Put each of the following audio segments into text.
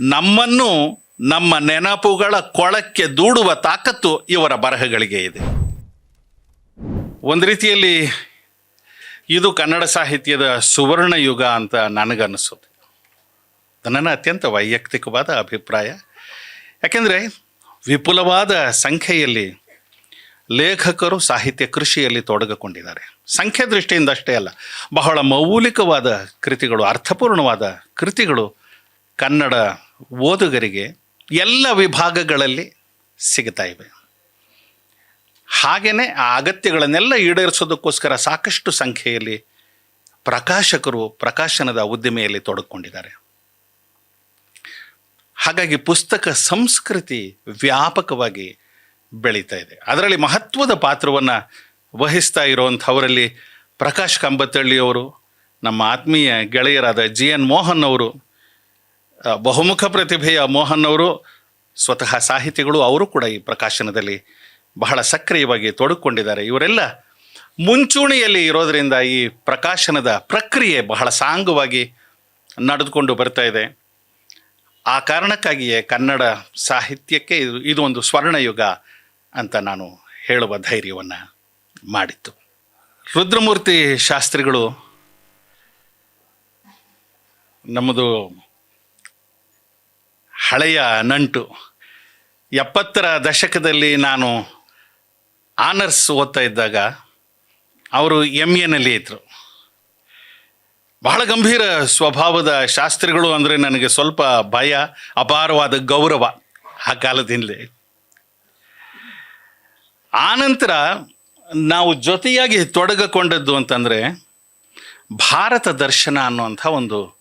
ನಮ್ಮನ್ನು ನಮ್ಮ ನೆನಪುಗಳ ಕೊಳಕ್ಕೆ ದೂಡುವ ತಾಕತ್ತು ಇವರ ಬರಹಗಳಿಗೆ ಇದೆ. ಒಂದು ರೀತಿಯಲ್ಲಿ ಇದು ಕನ್ನಡ ಸಾಹಿತ್ಯದ ಸುವರ್ಣ ಯುಗ ಅಂತ ನನಗನ್ನಿಸುತ್ತೆ. ನನ್ನ ಅತ್ಯಂತ ವೈಯಕ್ತಿಕವಾದ ಅಭಿಪ್ರಾಯ. ಯಾಕೆಂದರೆ ವಿಪುಲವಾದ ಸಂಖ್ಯೆಯಲ್ಲಿ ಲೇಖಕರು ಸಾಹಿತ್ಯ ಕೃಷಿಯಲ್ಲಿ ತೊಡಗಿಕೊಂಡಿದ್ದಾರೆ. ಸಂಖ್ಯೆ ದೃಷ್ಟಿಯಿಂದ ಅಷ್ಟೇ ಅಲ್ಲ, ಬಹಳ ಮೌಲಿಕವಾದ ಕೃತಿಗಳು, ಅರ್ಥಪೂರ್ಣವಾದ ಕೃತಿಗಳು ಕನ್ನಡ ಓದುಗರಿಗೆ ಎಲ್ಲ ವಿಭಾಗಗಳಲ್ಲಿ ಸಿಗ್ತಾ ಇವೆ. ಹಾಗೆಯೇ ಆ ಅಗತ್ಯಗಳನ್ನೆಲ್ಲ ಈಡೇರಿಸೋದಕ್ಕೋಸ್ಕರ ಸಾಕಷ್ಟು ಸಂಖ್ಯೆಯಲ್ಲಿ ಪ್ರಕಾಶಕರು ಪ್ರಕಾಶನದ ಉದ್ದಿಮೆಯಲ್ಲಿ ತೊಡಕೊಂಡಿದ್ದಾರೆ. ಹಾಗಾಗಿ ಪುಸ್ತಕ ಸಂಸ್ಕೃತಿ ವ್ಯಾಪಕವಾಗಿ ಬೆಳೀತಾ ಇದೆ. ಅದರಲ್ಲಿ ಮಹತ್ವದ ಪಾತ್ರವನ್ನು ವಹಿಸ್ತಾ ಇರುವಂಥವರಲ್ಲಿ ಪ್ರಕಾಶ್ ಕಂಬತ್ತಳ್ಳಿಯವರು, ನಮ್ಮ ಆತ್ಮೀಯ ಗೆಳೆಯರಾದ ಜಿ ಎನ್ ಮೋಹನ್ ಅವರು ಬಹುಮುಖ ಪ್ರತಿಭೆಯ ಮೋಹನ್ ಅವರು ಸ್ವತಃ ಸಾಹಿತಿಗಳು, ಅವರು ಕೂಡ ಈ ಪ್ರಕಾಶನದಲ್ಲಿ ಬಹಳ ಸಕ್ರಿಯವಾಗಿ ತೊಡಕೊಂಡಿದ್ದಾರೆ. ಇವರೆಲ್ಲ ಮುಂಚೂಣಿಯಲ್ಲಿ ಇರೋದರಿಂದ ಈ ಪ್ರಕಾಶನದ ಪ್ರಕ್ರಿಯೆ ಬಹಳ ಸಾಂಗವಾಗಿ ನಡೆದುಕೊಂಡು ಬರ್ತಾ ಇದೆ. ಆ ಕಾರಣಕ್ಕಾಗಿಯೇ ಕನ್ನಡ ಸಾಹಿತ್ಯಕ್ಕೆ ಇದು ಇದು ಒಂದು ಸ್ವರ್ಣಯುಗ ಅಂತ ನಾನು ಹೇಳುವ ಧೈರ್ಯವನ್ನು ಮಾಡಿತ್ತು ರುದ್ರಮೂರ್ತಿ ಶಾಸ್ತ್ರಿಗಳು, ನಮ್ಮದು ಹಳೆಯ ನಂಟು. ಎಪ್ಪತ್ತರ ದಶಕದಲ್ಲಿ ನಾನು ಆನರ್ಸ್ ಓದ್ತಾ ಇದ್ದಾಗ ಅವರು ಎಂ ಎನಲ್ಲಿ ಇದ್ದರು ಬಹಳ ಗಂಭೀರ ಸ್ವಭಾವದ ಶಾಸ್ತ್ರಿಗಳು ಅಂದರೆ ನನಗೆ ಸ್ವಲ್ಪ ಭಯ, ಅಪಾರವಾದ ಗೌರವ ಆ ಕಾಲದಿಂದಲೇ ಆನಂತರ ನಾವು ಜೊತೆಯಾಗಿ ತೊಡಗಿಕೊಂಡದ್ದು ಅಂತಂದರೆ ಭಾರತ ದರ್ಶನ ಅನ್ನುವಂಥ ಒಂದು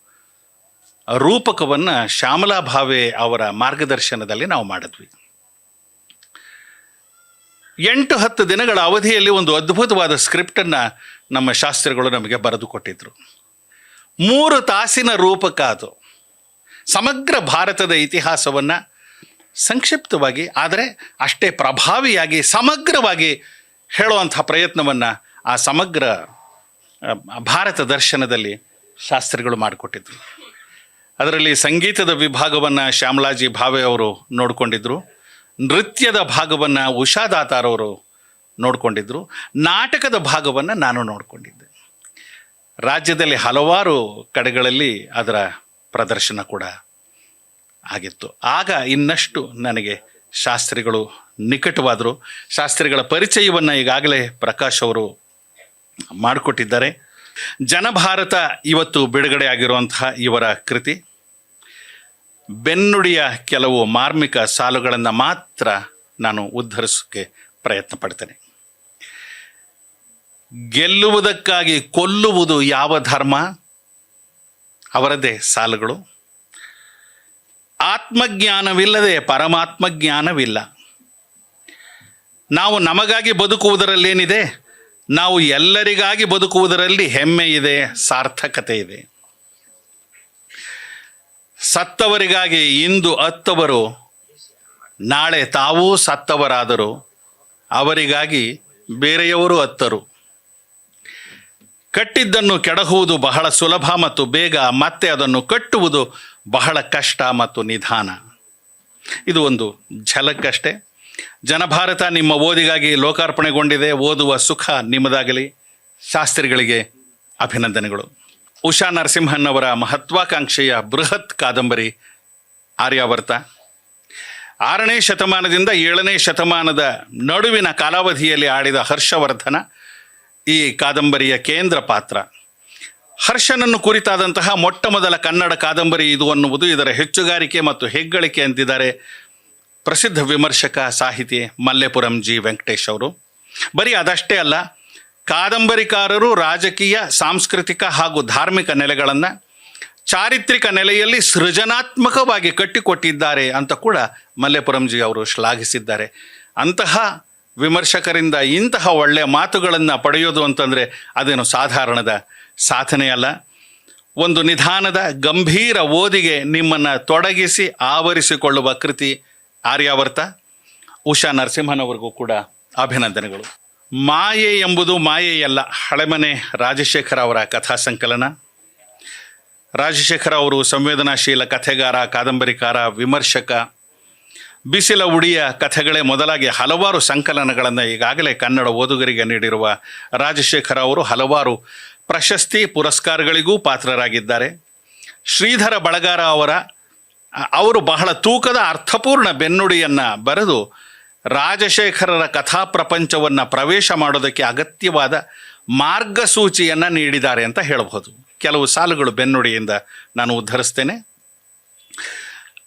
ರೂಪಕವನ್ನು ಶ್ಯಾಮಲಾ ಭಾವೆ ಅವರ ಮಾರ್ಗದರ್ಶನದಲ್ಲಿ ನಾವು ಮಾಡಿದ್ವಿ. ಎಂಟು ಹತ್ತು ದಿನಗಳ ಅವಧಿಯಲ್ಲಿ ಒಂದು ಅದ್ಭುತವಾದ ಸ್ಕ್ರಿಪ್ಟನ್ನು ನಮ್ಮ ಶಾಸ್ತ್ರಿಗಳು ನಮಗೆ ಬರೆದು ಕೊಟ್ಟಿದ್ದರು ಮೂರು ತಾಸಿನ ರೂಪಕ ಅದು. ಸಮಗ್ರ ಭಾರತದ ಇತಿಹಾಸವನ್ನು ಸಂಕ್ಷಿಪ್ತವಾಗಿ, ಆದರೆ ಅಷ್ಟೇ ಪ್ರಭಾವಿಯಾಗಿ, ಸಮಗ್ರವಾಗಿ ಹೇಳುವಂಥ ಪ್ರಯತ್ನವನ್ನು ಆ ಸಮಗ್ರ ಭಾರತ ದರ್ಶನದಲ್ಲಿ ಶಾಸ್ತ್ರಿಗಳು ಮಾಡಿಕೊಟ್ಟಿದ್ರು. ಅದರಲ್ಲಿ ಸಂಗೀತದ ವಿಭಾಗವನ್ನು ಶ್ಯಾಮಲಾಜಿ ಭಾವೆ ಅವರು ನೋಡಿಕೊಂಡಿದ್ರು. ನೃತ್ಯದ ಭಾಗವನ್ನು ಉಷಾ ನೋಡಿಕೊಂಡಿದ್ದರು ಅವರು ನೋಡಿಕೊಂಡಿದ್ರು. ನಾಟಕದ ಭಾಗವನ್ನು ನಾನು ನೋಡಿಕೊಂಡಿದ್ದೆ. ರಾಜ್ಯದಲ್ಲಿ ಹಲವಾರು ಕಡೆಗಳಲ್ಲಿ ಅದರ ಪ್ರದರ್ಶನ ಕೂಡ ಆಗಿತ್ತು. ಆಗ ಇನ್ನಷ್ಟು ನನಗೆ ಶಾಸ್ತ್ರಿಗಳು ನಿಕಟವಾದರು. ಶಾಸ್ತ್ರಿಗಳ ಪರಿಚಯವನ್ನು ಈಗಾಗಲೇ ಪ್ರಕಾಶ್ ಅವರು ಮಾಡಿಕೊಟ್ಟಿದ್ದಾರೆ. ಜನಭಾರತ ಇವತ್ತು ಬಿಡುಗಡೆ ಆಗಿರುವಂತಹ ಇವರ ಕೃತಿ. ಬೆನ್ನುಡಿಯ ಕೆಲವು ಮಾರ್ಮಿಕ ಸಾಲುಗಳನ್ನು ಮಾತ್ರ ನಾನು ಉದ್ಧರಿಸೋಕ್ಕೆ ಪ್ರಯತ್ನ ಪಡ್ತೇನೆ. ಗೆಲ್ಲುವುದಕ್ಕಾಗಿ ಕೊಲ್ಲುವುದು ಯಾವ ಧರ್ಮ? ಅವರದೇ ಸಾಲುಗಳು. ಆತ್ಮಜ್ಞಾನವಿಲ್ಲದೆ ಪರಮಾತ್ಮ ಜ್ಞಾನವಿಲ್ಲ ನಾವು ನಮಗಾಗಿ ಬದುಕುವುದರಲ್ಲೇನಿದೆ? ನಾವು ಎಲ್ಲರಿಗಾಗಿ ಬದುಕುವುದರಲ್ಲಿ ಹೆಮ್ಮೆ ಇದೆ, ಸಾರ್ಥಕತೆ ಇದೆ. ಸತ್ತವರಿಗಾಗಿ ಇಂದು ಅತ್ತವರು ನಾಳೆ ತಾವೂ ಸತ್ತವರಾದರು. ಅವರಿಗಾಗಿ ಬೇರೆಯವರು ಅತ್ತರು ಕಟ್ಟಿದ್ದನ್ನು ಕೆಡಹುವುದು ಬಹಳ ಸುಲಭ ಮತ್ತು ಬೇಗ, ಮತ್ತೆ ಅದನ್ನು ಕಟ್ಟುವುದು ಬಹಳ ಕಷ್ಟ ಮತ್ತು ನಿಧಾನ. ಇದು ಒಂದು ಝಲಕ್ಕಷ್ಟೇ. ಜನಭಾರತ ನಿಮ್ಮ ಓದಿಗಾಗಿ ಲೋಕಾರ್ಪಣೆಗೊಂಡಿದೆ, ಓದುವ ಸುಖ ನಿಮ್ಮದಾಗಲಿ. ಶಾಸ್ತ್ರಿಗಳಿಗೆ ಅಭಿನಂದನೆಗಳು. ಉಷಾ ನರಸಿಂಹನ್ ಅವರ ಮಹತ್ವಾಕಾಂಕ್ಷೆಯ ಬೃಹತ್ ಕಾದಂಬರಿ ಆರ್ಯಾವರ್ತ. ಆರನೇ ಶತಮಾನದಿಂದ ಏಳನೇ ಶತಮಾನದ ನಡುವಿನ ಕಾಲಾವಧಿಯಲ್ಲಿ ಆಡಿದ ಹರ್ಷವರ್ಧನ ಈ ಕಾದಂಬರಿಯ ಕೇಂದ್ರ ಪಾತ್ರ. ಹರ್ಷನನ್ನು ಕುರಿತಾದಂತಹ ಮೊಟ್ಟ ಮೊದಲ ಕನ್ನಡ ಕಾದಂಬರಿ ಇದು ಅನ್ನುವುದು ಇದರ ಹೆಚ್ಚುಗಾರಿಕೆ ಮತ್ತು ಹೆಗ್ಗಳಿಕೆ ಅಂತಿದ್ದಾರೆ. ಪ್ರಸಿದ್ಧ ವಿಮರ್ಶಕ ಸಾಹಿತಿ ಮಲ್ಲೆಪುರಂ ಜಿ ವೆಂಕಟೇಶ್ ಅವರು. ಬರೀ ಅದಷ್ಟೇ ಅಲ್ಲ, ಕಾದಂಬರಿಕಾರರು ರಾಜಕೀಯ, ಸಾಂಸ್ಕೃತಿಕ ಹಾಗೂ ಧಾರ್ಮಿಕ ನೆಲೆಗಳನ್ನು ಚಾರಿತ್ರಿಕ ನೆಲೆಯಲ್ಲಿ ಸೃಜನಾತ್ಮಕವಾಗಿ ಕಟ್ಟಿಕೊಟ್ಟಿದ್ದಾರೆ ಅಂತ ಕೂಡ ಮಲ್ಲೆಪುರಂಜಿ ಅವರು ಶ್ಲಾಘಿಸಿದ್ದಾರೆ. ಅಂತಹ ವಿಮರ್ಶಕರಿಂದ ಇಂತಹ ಒಳ್ಳೆಯ ಮಾತುಗಳನ್ನು ಪಡೆಯೋದು ಅಂತಂದರೆ ಅದೇನು ಸಾಧಾರಣದ ಸಾಧನೆ ಅಲ್ಲ. ಒಂದು ನಿಧಾನದ, ಗಂಭೀರ ಓದಿಗೆ ನಿಮ್ಮನ್ನು ತೊಡಗಿಸಿ ಆವರಿಸಿಕೊಳ್ಳುವ ಕೃತಿ ಆರ್ಯಾವರ್ತ ಉಷಾ ನರಸಿಂಹನವರಿಗೂ ಕೂಡ ಅಭಿನಂದನೆಗಳು. ಮಾಯೆ ಎಂಬುದು ಮಾಯೆಯಲ್ಲ, ಹಳೆಮನೆ ರಾಜಶೇಖರ ಅವರ ಕಥಾ ಸಂಕಲನ. ರಾಜಶೇಖರ ಅವರು ಸಂವೇದನಾಶೀಲ ಕಥೆಗಾರ, ಕಾದಂಬರಿಕಾರ, ವಿಮರ್ಶಕ. ಬಿಸಿಲ ಉಡಿಯ ಕಥೆಗಳೇ ಮೊದಲಾಗಿ ಹಲವಾರು ಸಂಕಲನಗಳನ್ನು ಈಗಾಗಲೇ ಕನ್ನಡ ಓದುಗರಿಗೆ ನೀಡಿರುವ ರಾಜಶೇಖರ ಅವರು ಹಲವಾರು ಪ್ರಶಸ್ತಿ ಪುರಸ್ಕಾರಗಳಿಗೂ ಪಾತ್ರರಾಗಿದ್ದಾರೆ. ಶ್ರೀಧರ ಬಳಗಾರ ಅವರ ಅವರು ಬಹಳ ತೂಕದ ಅರ್ಥಪೂರ್ಣ ಬೆನ್ನುಡಿಯನ್ನು ಬರೆದು ರಾಜಶೇಖರರ ಕಥಾ ಪ್ರಪಂಚವನ್ನು ಪ್ರವೇಶ ಮಾಡೋದಕ್ಕೆ ಅಗತ್ಯವಾದ ಮಾರ್ಗಸೂಚಿಯನ್ನು ನೀಡಿದ್ದಾರೆ ಅಂತ ಹೇಳಬಹುದು. ಕೆಲವು ಸಾಲುಗಳು ಬೆನ್ನುಡಿಯಿಂದ ನಾನು ಉದ್ಧರಿಸ್ತೇನೆ.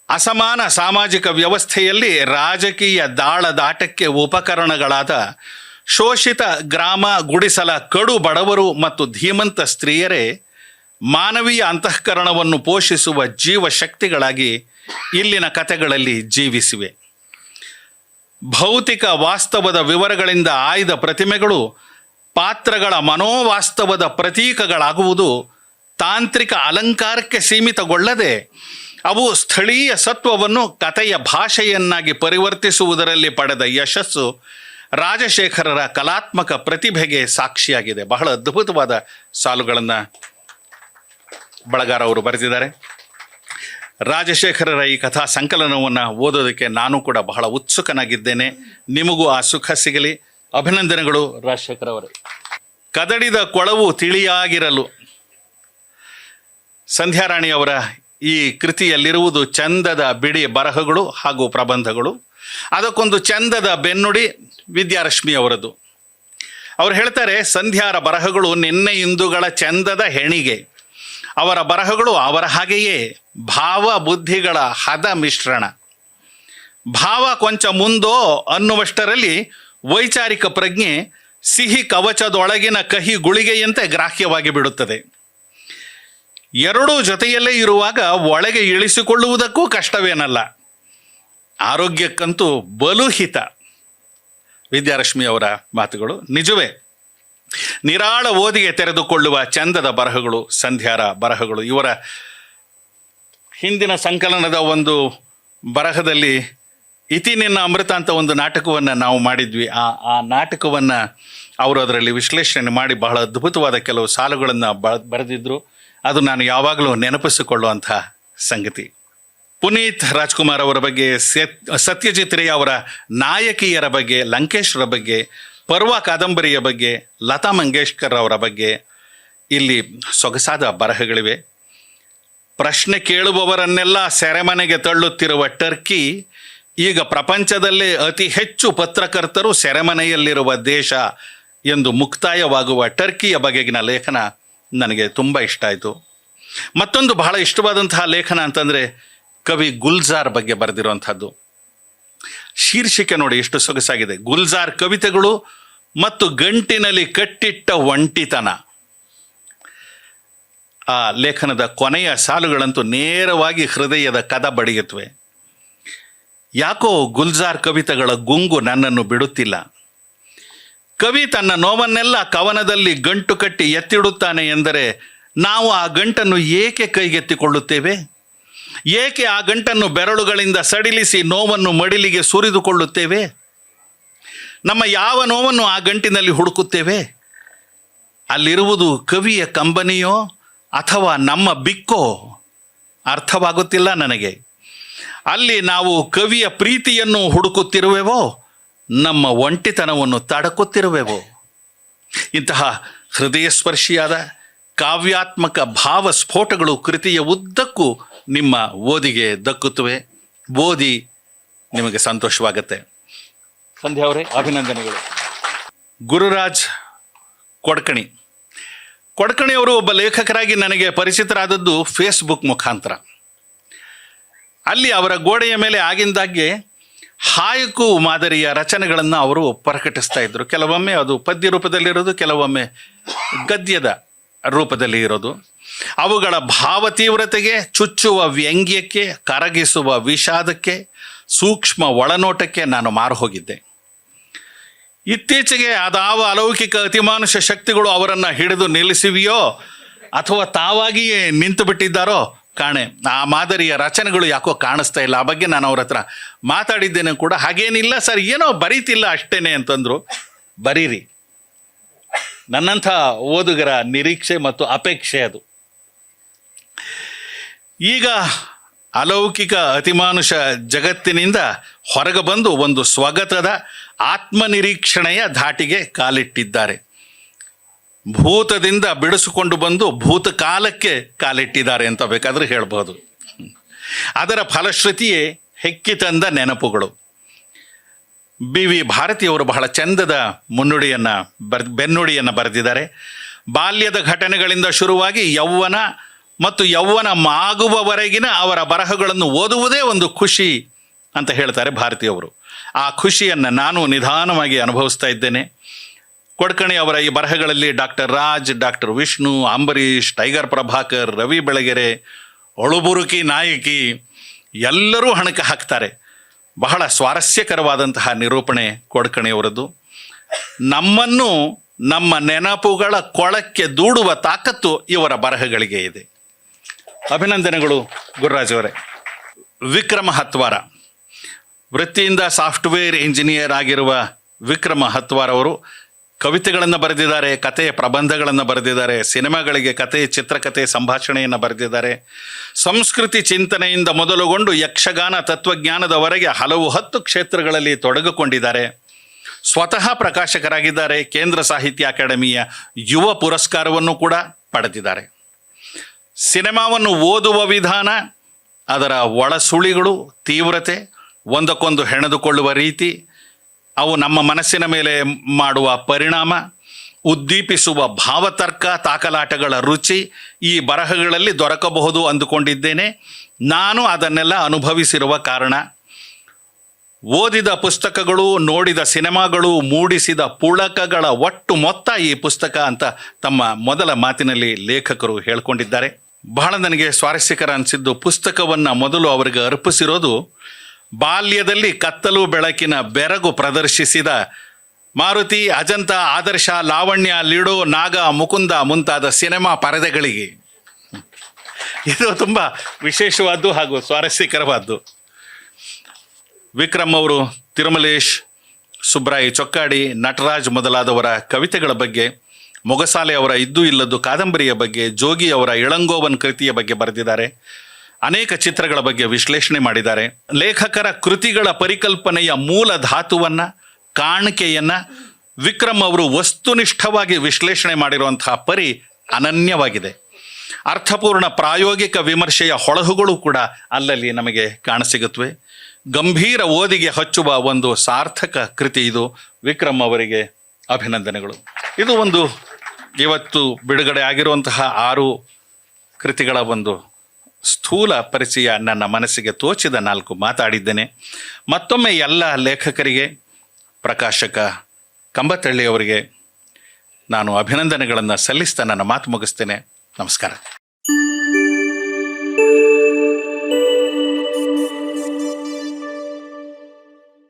ಅಸಮಾನ ಸಾಮಾಜಿಕ ವ್ಯವಸ್ಥೆಯಲ್ಲಿ ರಾಜಕೀಯ ದಾಳದಾಟಕ್ಕೆ ಉಪಕರಣಗಳಾದ ಶೋಷಿತ ಗ್ರಾಮ ಗುಡಿಸಲ ಕಡು ಬಡವರು ಮತ್ತು ಧೀಮಂತ ಸ್ತ್ರೀಯರೇ ಮಾನವೀಯ ಅಂತಃಕರಣವನ್ನು ಪೋಷಿಸುವ ಜೀವಶಕ್ತಿಗಳಾಗಿ ಇಲ್ಲಿನ ಕಥೆಗಳಲ್ಲಿ ಜೀವಿಸಿವೆ. ಭೌತಿಕ ವಾಸ್ತವದ ವಿವರಗಳಿಂದ ಆಯ್ದ ಪ್ರತಿಮೆಗಳು ಪಾತ್ರಗಳ ಮನೋವಾಸ್ತವದ ಪ್ರತೀಕಗಳಾಗುವುದು ತಾಂತ್ರಿಕ ಅಲಂಕಾರಕ್ಕೆ ಸೀಮಿತಗೊಳ್ಳದೆ ಅವು ಸ್ಥಳೀಯ ಸತ್ವವನ್ನು ಕಥೆಯ ಭಾಷೆಯನ್ನಾಗಿ ಪರಿವರ್ತಿಸುವುದರಲ್ಲಿ ಪಡೆದ ಯಶಸ್ಸು ರಾಜಶೇಖರರ ಕಲಾತ್ಮಕ ಪ್ರತಿಭೆಗೆ ಸಾಕ್ಷಿಯಾಗಿದೆ. ಬಹಳ ಅದ್ಭುತವಾದ ಸಾಲುಗಳನ್ನು ಬಳಗಾರ ಅವರು ಬರೆದಿದ್ದಾರೆ. ರಾಜಶೇಖರರ ಈ ಕಥಾ ಸಂಕಲನವನ್ನು ಓದೋದಕ್ಕೆ ನಾನು ಕೂಡ ಬಹಳ ಉತ್ಸುಕನಾಗಿದ್ದೇನೆ. ನಿಮಗೂ ಆ ಸುಖ ಸಿಗಲಿ. ಅಭಿನಂದನೆಗಳು ರಾಜಶೇಖರ ಅವರೇ. ಕದಡಿದ ಕೊಳವು ತಿಳಿಯಾಗಿರಲು. ಸಂಧ್ಯಾರಾಣಿ ಅವರ ಈ ಕೃತಿಯಲ್ಲಿರುವುದು ಚಂದದ ಬಿಡಿ ಬರಹಗಳು ಹಾಗೂ ಪ್ರಬಂಧಗಳು. ಅದಕ್ಕೊಂದು ಚಂದದ ಬೆನ್ನುಡಿ ವಿದ್ಯಾರಶ್ಮಿ ಅವರದ್ದು ಅವ್ರು ಹೇಳ್ತಾರೆ, ಸಂಧ್ಯಾರ ಬರಹಗಳು ನಿನ್ನೆ ಇಂದುಗಳ ಚಂದದ ಹೆಣಿಗೆ. ಅವರ ಬರಹಗಳು ಅವರ ಹಾಗೆಯೇ ಭಾವ ಬುದ್ಧಿಗಳ ಹದ ಮಿಶ್ರಣ. ಭಾವ ಕೊಂಚ ಮುಂದೋ ಅನ್ನುವಷ್ಟರಲ್ಲಿ ವೈಚಾರಿಕ ಪ್ರಜ್ಞೆ ಸಿಹಿ ಕವಚದೊಳಗಿನ ಕಹಿ ಗುಳಿಗೆಯಂತೆ ಗ್ರಾಹ್ಯವಾಗಿ ಬಿಡುತ್ತದೆ. ಎರಡೂ ಜೊತೆಯಲ್ಲೇ ಇರುವಾಗ ಒಳಗೆ ಇಳಿಸಿಕೊಳ್ಳುವುದಕ್ಕೂ ಕಷ್ಟವೇನಲ್ಲ. ಆರೋಗ್ಯಕ್ಕಂತೂ ಬಲುಹಿತ ವಿದ್ಯಾರಶ್ಮಿಯವರ ಮಾತುಗಳು ನಿಜವೇ. ನಿರಾಳ ಓದಿಗೆ ತೆರೆದುಕೊಳ್ಳುವ ಚಂದದ ಬರಹಗಳು, ಸಂಧ್ಯಾರ ಬರಹಗಳು. ಇವರ ಹಿಂದಿನ ಸಂಕಲನದ ಒಂದು ಬರಹದಲ್ಲಿ ಇತಿ ನಿನ್ನ ಅಮೃತ ಅಂತ ಒಂದು ನಾಟಕವನ್ನು ನಾವು ಮಾಡಿದ್ವಿ. ಆ ಆ ನಾಟಕವನ್ನು ಅವರು ಅದರಲ್ಲಿ ವಿಶ್ಲೇಷಣೆ ಮಾಡಿ ಬಹಳ ಅದ್ಭುತವಾದ ಕೆಲವು ಸಾಲುಗಳನ್ನು ಬ ಬರೆದಿದ್ದರು ಅದು ನಾನು ಯಾವಾಗಲೂ ನೆನಪಿಸಿಕೊಳ್ಳುವಂತಹ ಸಂಗತಿ. ಪುನೀತ್ ರಾಜ್ಕುಮಾರ್ ಅವರ ಬಗ್ಗೆ, ಸತ್, ಸತ್ಯಜಿತ್ ರೇ ಅವರ ನಾಯಕಿಯರ ಬಗ್ಗೆ ಲಂಕೇಶ್ವರ ಬಗ್ಗೆ ಪರ್ವ ಕಾದಂಬರಿಯ ಬಗ್ಗೆ, ಲತಾ ಮಂಗೇಶ್ಕರ್ ಅವರ ಬಗ್ಗೆ ಇಲ್ಲಿ ಸೊಗಸಾದ ಬರಹಗಳಿವೆ. ಪ್ರಶ್ನೆ ಕೇಳುವವರನ್ನೆಲ್ಲ ಸೆರೆಮನೆಗೆ ತಳ್ಳುತ್ತಿರುವ ಟರ್ಕಿ, ಈಗ ಪ್ರಪಂಚದಲ್ಲೇ ಅತಿ ಹೆಚ್ಚು ಪತ್ರಕರ್ತರು ಸೆರೆಮನೆಯಲ್ಲಿರುವ ದೇಶ ಎಂದು ಮುಕ್ತಾಯವಾಗುವ ಟರ್ಕಿಯ ಬಗೆಗಿನ ಲೇಖನ ನನಗೆ ತುಂಬ ಇಷ್ಟ ಆಯಿತು. ಮತ್ತೊಂದು ಬಹಳ ಇಷ್ಟವಾದಂತಹ ಲೇಖನ ಅಂತಂದರೆ ಕವಿ ಗುಲ್ಜಾರ್ ಬಗ್ಗೆ ಬರೆದಿರುವಂಥದ್ದು. ಶೀರ್ಷಿಕೆ ನೋಡಿ ಎಷ್ಟು ಸೊಗಸಾಗಿದೆ. ಗುಲ್ಜಾರ್ ಕವಿತೆಗಳು ಮತ್ತು ಗಂಟಿನಲ್ಲಿ ಕಟ್ಟಿಟ್ಟ ಒಂಟಿತನ. ಆ ಲೇಖನದ ಕೊನೆಯ ಸಾಲುಗಳಂತೂ ನೇರವಾಗಿ ಹೃದಯದ ಕದ ಬಡಿಯುತ್ತವೆ. ಯಾಕೋ ಗುಲ್ಜಾರ್ ಕವಿತೆಗಳ ಗುಂಗು ನನ್ನನ್ನು ಬಿಡುತ್ತಿಲ್ಲ. ಕವಿ ತನ್ನ ನೋವನ್ನೆಲ್ಲ ಕವನದಲ್ಲಿ ಗಂಟು ಕಟ್ಟಿ ಎತ್ತಿಡುತ್ತಾನೆ ಎಂದರೆ ನಾವು ಆ ಗಂಟನ್ನು ಏಕೆ ಕೈಗೆತ್ತಿಕೊಳ್ಳುತ್ತೇವೆ? ಏಕೆ ಆ ಗಂಟನ್ನು ಬೆರಳುಗಳಿಂದ ಸಡಿಲಿಸಿ ನೋವನ್ನು ಮಡಿಲಿಗೆ ಸುರಿದುಕೊಳ್ಳುತ್ತೇವೆ? ನಮ್ಮ ಯಾವ ನೋವನ್ನು ಆ ಗಂಟಿನಲ್ಲಿ ಹುಡುಕುತ್ತೇವೆ? ಅಲ್ಲಿರುವುದು ಕವಿಯ ಕಂಬನಿಯೋ ಅಥವಾ ನಮ್ಮ ಬಿಕ್ಕೋ? ಅರ್ಥವಾಗುತ್ತಿಲ್ಲ ನನಗೆ. ಅಲ್ಲಿ ನಾವು ಕವಿಯ ಪ್ರೀತಿಯನ್ನು ಹುಡುಕುತ್ತಿರುವೆವೋ, ನಮ್ಮ ಒಂಟಿತನವನ್ನು ತಡಕುತ್ತಿರುವೆವೋ? ಇಂತಹ ಹೃದಯಸ್ಪರ್ಶಿಯಾದ ಕಾವ್ಯಾತ್ಮಕ ಭಾವ ಸ್ಫೋಟಗಳು ಕೃತಿಯ ಉದ್ದಕ್ಕೂ ನಿಮ್ಮ ಓದಿಗೆ ದಕ್ಕುತ್ತವೆ. ಓದಿ ನಿಮಗೆ ಸಂತೋಷವಾಗತ್ತೆ. ಸಂಧ್ಯಾ ಅವರೇ, ಅಭಿನಂದನೆಗಳು. ಗುರುರಾಜ್ ಕೊಡ್ಕಣಿ. ಕೊಡ್ಕಣಿಯವರು ಒಬ್ಬ ಲೇಖಕರಾಗಿ ನನಗೆ ಪರಿಚಿತರಾದದ್ದು ಫೇಸ್ಬುಕ್ ಮುಖಾಂತರ. ಅಲ್ಲಿ ಅವರ ಗೋಡೆಯ ಮೇಲೆ ಆಗಿಂದಾಗ್ಗೆ ಹಾಯಕು ಮಾದರಿಯ ರಚನೆಗಳನ್ನು ಅವರು ಪ್ರಕಟಿಸ್ತಾ ಇದ್ದರು ಕೆಲವೊಮ್ಮೆ ಅದು ಪದ್ಯ ರೂಪದಲ್ಲಿರೋದು, ಕೆಲವೊಮ್ಮೆ ಗದ್ಯದ ರೂಪದಲ್ಲಿ ಇರೋದು. ಅವುಗಳ ಭಾವ ತೀವ್ರತೆಗೆ, ಚುಚ್ಚುವ ವ್ಯಂಗ್ಯಕ್ಕೆ, ಕರಗಿಸುವ ವಿಷಾದಕ್ಕೆ, ಸೂಕ್ಷ್ಮ ಒಳನೋಟಕ್ಕೆ ನಾನು ಮಾರು ಹೋಗಿದ್ದೆ. ಇತ್ತೀಚೆಗೆ ಅದಾವ ಅಲೌಕಿಕ ಅತಿಮಾನುಷ ಶಕ್ತಿಗಳು ಅವರನ್ನು ಹಿಡಿದು ನಿಲ್ಲಿಸಿವೆಯೋ ಅಥವಾ ತಾವಾಗಿಯೇ ನಿಂತು ಬಿಟ್ಟಿದ್ದಾರೋ ಕಾಣೆ. ಆ ಮಾದರಿಯ ರಚನೆಗಳು ಯಾಕೋ ಕಾಣಿಸ್ತಾ ಇಲ್ಲ. ಆ ಬಗ್ಗೆ ನಾನು ಅವ್ರ ಹತ್ರ ಮಾತಾಡಿದ್ದೇನೆ ಕೂಡ. ಹಾಗೇನಿಲ್ಲ ಸರ್, ಏನೋ ಬರೀತಿಲ್ಲ ಅಷ್ಟೇನೆ ಅಂತಂದ್ರು. ಬರೀರಿ. ನನ್ನಂಥ ಓದುಗರ ನಿರೀಕ್ಷೆ ಮತ್ತು ಅಪೇಕ್ಷೆ ಅದು. ಈಗ ಅಲೌಕಿಕ ಅತಿಮಾನುಷ ಜಗತ್ತಿನಿಂದ ಹೊರಗೆ ಬಂದು ಒಂದು ಸ್ವಗತದ ಆತ್ಮನಿರೀಕ್ಷಣೆಯ ಧಾಟಿಗೆ ಕಾಲಿಟ್ಟಿದ್ದಾರೆ. ಭೂತದಿಂದ ಬಿಡಿಸಿಕೊಂಡು ಬಂದು ಭೂತಕಾಲಕ್ಕೆ ಕಾಲಿಟ್ಟಿದ್ದಾರೆ ಅಂತ ಬೇಕಾದ್ರೆ ಹೇಳ್ಬೋದು. ಅದರ ಫಲಶ್ರುತಿಯೇ ಹೆಕ್ಕಿ ತಂದ ನೆನಪುಗಳು. ಬಿ ವಿ ಭಾರತಿಯವರು ಬಹಳ ಚಂದದ ಮುನ್ನುಡಿಯನ್ನು ಬರ್ ಬೆನ್ನುಡಿಯನ್ನು ಬರೆದಿದ್ದಾರೆ. ಬಾಲ್ಯದ ಘಟನೆಗಳಿಂದ ಶುರುವಾಗಿ ಯೌವನ ಮತ್ತು ಯೌವನ ಮಾಗುವವರೆಗಿನ ಅವರ ಬರಹಗಳನ್ನು ಓದುವುದೇ ಒಂದು ಖುಷಿ ಅಂತ ಹೇಳ್ತಾರೆ ಭಾರತೀಯವರು. ಆ ಖುಷಿಯನ್ನು ನಾನು ನಿಧಾನವಾಗಿ ಅನುಭವಿಸ್ತಾ ಇದ್ದೇನೆ. ಕೊಡ್ಕಣಿ ಅವರ ಈ ಬರಹಗಳಲ್ಲಿ doctor Raj, doctor Vishnu, Ambareesh, tiger Prabhakar, Ravi Belagere, ಒಳುಬುರುಕಿ ನಾಯಕಿ ಎಲ್ಲರೂ ಹಣಕ್ಕೆ ಹಾಕ್ತಾರೆ. ಬಹಳ ಸ್ವಾರಸ್ಯಕರವಾದಂತಹ ನಿರೂಪಣೆ ಕೊಡ್ಕಣಿಯವರದ್ದು ನಮ್ಮನ್ನು ನಮ್ಮ ನೆನಪುಗಳ ಕೊಳಕ್ಕೆ ದೂಡುವ ತಾಕತ್ತು ಇವರ ಬರಹಗಳಿಗೆ ಇದೆ. ಅಭಿನಂದನೆಗಳು ಗುರುರಾಜ್ ಅವರೇ. ವಿಕ್ರಮ ಹತ್ವಾರ. ವೃತ್ತಿಯಿಂದ ಸಾಫ್ಟ್ವೇರ್ ಇಂಜಿನಿಯರ್ ಆಗಿರುವ ವಿಕ್ರಮ ಹತ್ವಾರ್ ಅವರು ಕವಿತೆಗಳನ್ನು ಬರೆದಿದ್ದಾರೆ, ಕಥೆಯ ಪ್ರಬಂಧಗಳನ್ನು ಬರೆದಿದ್ದಾರೆ, ಸಿನಿಮಾಗಳಿಗೆ ಕತೆ ಚಿತ್ರಕಥೆ ಸಂಭಾಷಣೆಯನ್ನು ಬರೆದಿದ್ದಾರೆ. ಸಂಸ್ಕೃತಿ ಚಿಂತನೆಯಿಂದ ಮೊದಲುಗೊಂಡು ಯಕ್ಷಗಾನ ತತ್ವಜ್ಞಾನದವರೆಗೆ ಹಲವು ಹತ್ತು ಕ್ಷೇತ್ರಗಳಲ್ಲಿ ತೊಡಗಿಕೊಂಡಿದ್ದಾರೆ. ಸ್ವತಃ ಪ್ರಕಾಶಕರಾಗಿದ್ದಾರೆ, ಕೇಂದ್ರ ಸಾಹಿತ್ಯ ಅಕಾಡೆಮಿಯ ಯುವ ಪುರಸ್ಕಾರವನ್ನು ಕೂಡ ಪಡೆದಿದ್ದಾರೆ. ಸಿನಿಮಾವನ್ನು ಓದುವ ವಿಧಾನ, ಅದರ ಒಳಸುಳಿಗಳು, ತೀವ್ರತೆ, ಒಂದಕ್ಕೊಂದು ಹೆಣೆದುಕೊಳ್ಳುವ ರೀತಿ, ಅವು ನಮ್ಮ ಮನಸ್ಸಿನ ಮೇಲೆ ಮಾಡುವ ಪರಿಣಾಮ, ಉದ್ದೀಪಿಸುವ ಭಾವತರ್ಕ, ತಾಕಲಾಟಗಳ ರುಚಿ ಈ ಬರಹಗಳಲ್ಲಿ ದೊರಕಬಹುದು ಅಂದುಕೊಂಡಿದ್ದೇನೆ. ನಾನು ಅದನ್ನೆಲ್ಲ ಅನುಭವಿಸಿರುವ ಕಾರಣ, ಓದಿದ ಪುಸ್ತಕಗಳು, ನೋಡಿದ ಸಿನಿಮಾಗಳು, ಮೂಡಿಸಿದ ಪುಳಕಗಳ ಒಟ್ಟು ಮೊತ್ತ ಈ ಪುಸ್ತಕ ಅಂತ ತಮ್ಮ ಮೊದಲ ಮಾತಿನಲ್ಲಿ ಲೇಖಕರು ಹೇಳ್ಕೊಂಡಿದ್ದಾರೆ. ಬಹಳ ನನಗೆ ಸ್ವಾರಸ್ಯಕರ ಅನಿಸಿದ್ದು ಪುಸ್ತಕವನ್ನು ಮೊದಲು ಅವರಿಗೆ ಅರ್ಪಿಸಿರೋದು ಬಾಲ್ಯದಲ್ಲಿ ಕತ್ತಲು ಬೆಳಕಿನ ಬೆರಗು ಪ್ರದರ್ಶಿಸಿದ ಮಾರುತಿ, ಅಜಂತ, ಆದರ್ಶ, ಲಾವಣ್ಯ, ಲೀಡೋ, ನಾಗ, ಮುಕುಂದ ಮುಂತಾದ ಸಿನಿಮಾ ಪರದೆಗಳಿಗೆ. ಇದು ತುಂಬ ವಿಶೇಷವಾದ್ದು ಹಾಗೂ ಸ್ವಾರಸ್ಯಕರವಾದ್ದು. ವಿಕ್ರಮ್ ಅವರು, ತಿರುಮಲೇಶ್, ಸುಬ್ರಾಯಿ ಚೊಕ್ಕಾಡಿ, ನಟರಾಜ್ ಮೊದಲಾದವರ ಕವಿತೆಗಳ ಬಗ್ಗೆ ಮೊಗಸಾಲೆ ಅವರ ಇದ್ದು ಇಲ್ಲದ್ದು ಕಾದಂಬರಿಯ ಬಗ್ಗೆ ಜೋಗಿ ಅವರ ಇಳಂಗೋವನ್ ಕೃತಿಯ ಬಗ್ಗೆ ಬರೆದಿದ್ದಾರೆ. ಅನೇಕ ಚಿತ್ರಗಳ ಬಗ್ಗೆ ವಿಶ್ಲೇಷಣೆ ಮಾಡಿದ್ದಾರೆ. ಲೇಖಕರ ಕೃತಿಗಳ ಪರಿಕಲ್ಪನೆಯ ಮೂಲ ಧಾತುವನ್ನು, ಕಾಣಿಕೆಯನ್ನು ವಿಕ್ರಮ್ ಅವರು ವಸ್ತುನಿಷ್ಠವಾಗಿ ವಿಶ್ಲೇಷಣೆ ಮಾಡಿರುವಂತಹ ಪರಿ ಅನನ್ಯವಾಗಿದೆ. ಅರ್ಥಪೂರ್ಣ ಪ್ರಾಯೋಗಿಕ ವಿಮರ್ಶೆಯ ಹೊಳಹುಗಳು ಕೂಡ ಅಲ್ಲಲ್ಲಿ ನಮಗೆ ಕಾಣಸಿಗುತ್ತವೆ ಗಂಭೀರ ಓದಿಗೆ ಹಚ್ಚುವ ಒಂದು ಸಾರ್ಥಕ ಕೃತಿ ಇದು. ವಿಕ್ರಮ್ ಅವರಿಗೆ ಅಭಿನಂದನೆಗಳು. ಇದು ಒಂದು ಇವತ್ತು ಬಿಡುಗಡೆ ಆಗಿರುವಂತಹ ಆರು ಕೃತಿಗಳ ಒಂದು ಸ್ಥೂಲ ಪರಿಚಯ ನನ್ನ ಮನಸ್ಸಿಗೆ ತೋಚಿದ ನಾಲ್ಕು ಮಾತಾಡಿದ್ದೇನೆ. ಮತ್ತೊಮ್ಮೆ ಎಲ್ಲ ಲೇಖಕರಿಗೆ, ಪ್ರಕಾಶಕ ಕಂಬತಳ್ಳಿಯವರಿಗೆ ನಾನು ಅಭಿನಂದನೆಗಳನ್ನು ಸಲ್ಲಿಸ್ತಾ ನನ್ನ ಮಾತು ಮುಗಿಸ್ತೇನೆ. ನಮಸ್ಕಾರ.